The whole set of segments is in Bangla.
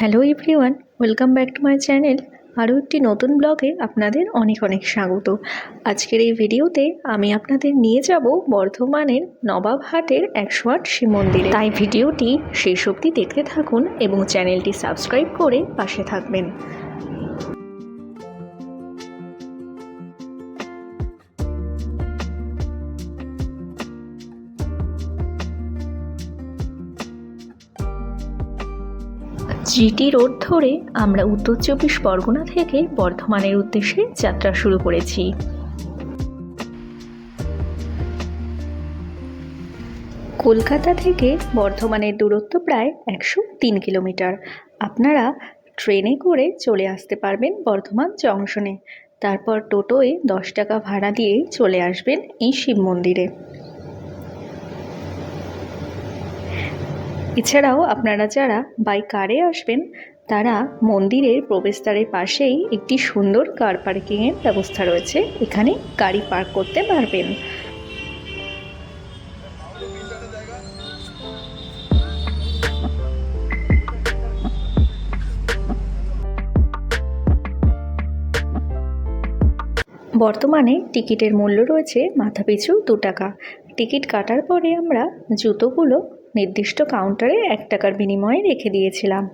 Hello everyone, welcome back to my channel. আরও একটি নতুন ব্লগে আপনাদের অনেক অনেক স্বাগত। আজকের এই ভিডিওতে আমি আপনাদের নিয়ে যাব বর্ধমানের নবাবহাটের একশো আট শিব মন্দিরে। তাই ভিডিওটি শেষ অবধি দেখতে থাকুন এবং চ্যানেলটি সাবস্ক্রাইব করে পাশে থাকবেন। জিটি রোড ধরে আমরা উত্তর চব্বিশ পরগনা থেকে বর্ধমানের উদ্দেশ্যে যাত্রা শুরু করেছি। কলকাতা থেকে বর্ধমানের দূরত্ব প্রায় একশো তিন কিলোমিটার। আপনারা ট্রেনে করে চলে আসতে পারবেন বর্ধমান জংশনে। তারপর টোটোয় দশ টাকা ভাড়া দিয়েই চলে আসবেন এই শিব মন্দিরে। এছাড়াও আপনারা যারা বাই কারে আসবেন, তারা মন্দিরের প্রবেশদ্বারের পাশেই একটি সুন্দর কার পার্কিংয়ের ব্যবস্থা রয়েছে। এখানে গাড়ি পার্ক করতে পারবেন। বর্তমানে টিকিটের মূল্য রয়েছে মাথাপিছু দু টাকা। টিকিট কাটার পরে আমরা জুতোগুলো নির্দিষ্ট কাউন্টারে এক টাকার বিনিময়ে রেখে দিয়েছিলাম।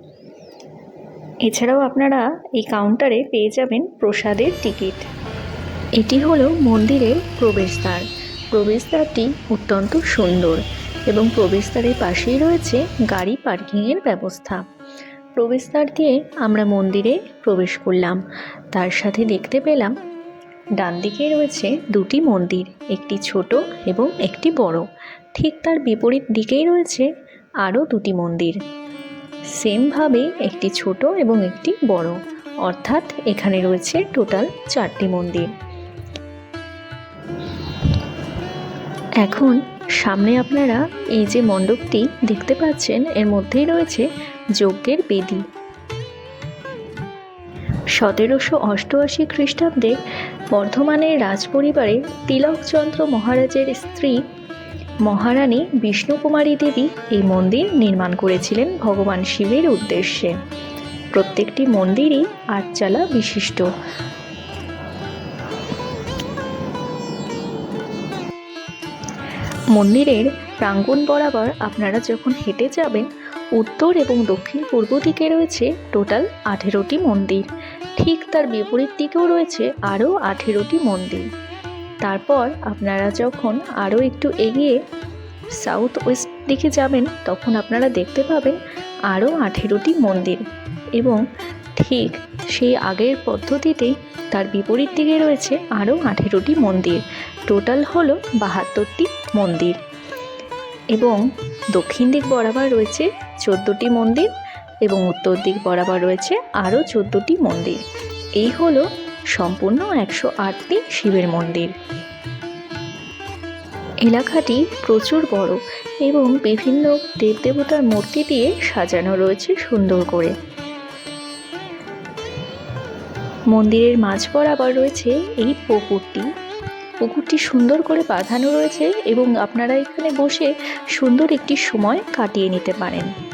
এছাড়াও আপনারা এই কাউন্টারে পেয়ে যাবেন প্রসাদের টিকিট এটি হলো মন্দিরের প্রবেশদ্বার। প্রবেশদ্বারটি অত্যন্ত সুন্দর এবং প্রবেশদ্বারের পাশেই রয়েছে গাড়ি পার্কিংয়ের ব্যবস্থা। প্রবেশদ্বার দিয়ে আমরা মন্দিরে প্রবেশ করলাম। তার সাথে দেখতে পেলাম ডান দিকে রয়েছে দুটি মন্দির, একটি ছোট এবং একটি বড়। ঠিক তার বিপরীত দিকেই রয়েছে আরও দুটি মন্দির। সেমভাবে একটি ছোট এবং একটি বড়, অর্থাৎ এখানে রয়েছে টোটাল চারটি মন্দির। এখন সামনে আপনারা এই যে মণ্ডপটি দেখতে পাচ্ছেন, এর মধ্যেই রয়েছে যজ্ঞের বেদি। সতেরোশো অষ্টআশি খ্রিস্টাব্দে বর্ধমানের রাজপরিবারে তিলকচন্দ্র মহারাজের স্ত্রী মহারানী বিষ্ণুকুমারী দেবী এই মন্দির নির্মাণ করেছিলেন ভগবান শিবের উদ্দেশ্যে। প্রত্যেকটি মন্দিরই আটচালা বিশিষ্ট। মন্দিরের প্রাঙ্গণ বরাবর আপনারা যখন হেঁটে যাবেন, উত্তর এবং দক্ষিণ পূর্ব দিকে রয়েছে টোটাল আঠেরোটি মন্দির। ঠিক তার বিপরীত দিকেও রয়েছে আরও আঠেরোটি মন্দির। তারপর আপনারা যখন আরও একটু এগিয়ে সাউথ ওয়েস্ট দিকে যাবেন, তখন আপনারা দেখতে পাবেন আরও আঠেরোটি মন্দির এবং ঠিক সেই আগের পদ্ধতিতেই তার বিপরীত দিকে রয়েছে আরও আঠেরোটি মন্দির। টোটাল হলো বাহাত্তরটি মন্দির এবং দক্ষিণ দিক বরাবর রয়েছে চোদ্দোটি মন্দির এবং উত্তর দিক বরাবর রয়েছে আরও চোদ্দোটি মন্দির। এই হলো সম্পূর্ণ একশো আটটি শিবের মন্দির। এলাকাটি প্রচুর বড় এবং বিভিন্ন দেবদেবতার মূর্তি দিয়ে সাজানো রয়েছে সুন্দর করে। মন্দিরের মাঝ বরাবর রয়েছে এই পুকুরটি। পুকুরটি সুন্দর করে বাঁধানো রয়েছে এবং আপনারা এখানে বসে সুন্দর একটি সময় কাটিয়ে নিতে পারেন।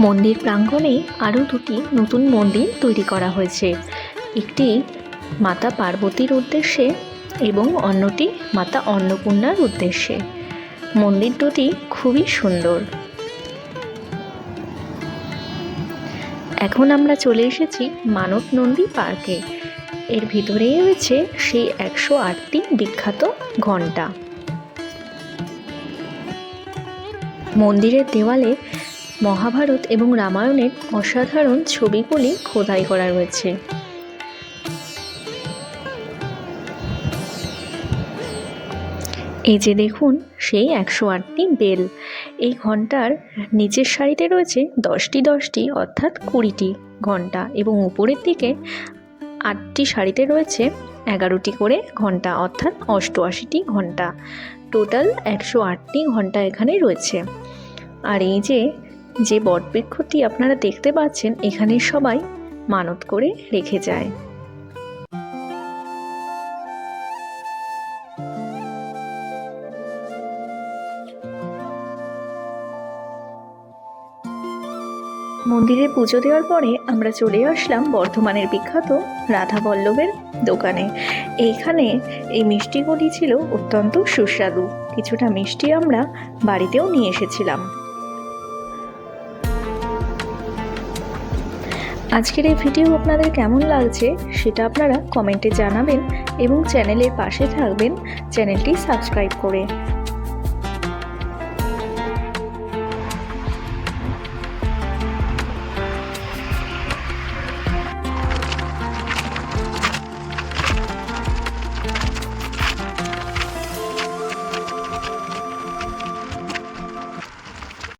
মন্দির প্রাঙ্গণে আরও দুটি নতুন মন্দির তৈরি করা হয়েছে। একটি মাতা পার্বতীর উদ্দেশ্যে এবং অন্যটি মাতা অন্নপূর্ণার উদ্দেশ্যে। মন্দির দুটি খুবই সুন্দর। এখন আমরা চলে এসেছি মানব নন্দী পার্কে। এর ভিতরেই রয়েছে সেই একশো আটটি বিখ্যাত ঘণ্টা। মন্দিরের দেওয়ালে মহাভারত এবং রামায়ণের অসাধারণ ছবিগুলি খোদাই করা রয়েছে। এই যে দেখুন, সেই একশো আটটি বেল। এই ঘণ্টার নিচের সারিতে রয়েছে দশটি দশটি, অর্থাৎ কুড়িটি ঘণ্টা এবং উপরের দিকে আটটি সারিতে রয়েছে এগারোটি করে ঘণ্টা, অর্থাৎ অষ্টআশিটি ঘণ্টা। টোটাল একশো আটটি ঘণ্টা এখানে রয়েছে। আর এই যে যে বটবৃক্ষটি আপনারা দেখতে পাচ্ছেন, এখানে সবাই মানত করে রেখে যায়। মন্দিরে পুজো দেওয়ার পরে আমরা চলে আসলাম বর্ধমানের বিখ্যাত রাধা বল্লভের দোকানে। এইখানে এই মিষ্টিগুলি ছিল অত্যন্ত সুস্বাদু। কিছুটা মিষ্টি আমরা বাড়িতেও নিয়ে এসেছিলাম। আজকের এই ভিডিও আপনাদের কেমন লাগছে সেটা আপনারা কমেন্টে জানাবেন এবং চ্যানেলের পাশে থাকবেন, চ্যানেলটি সাবস্ক্রাইব করে।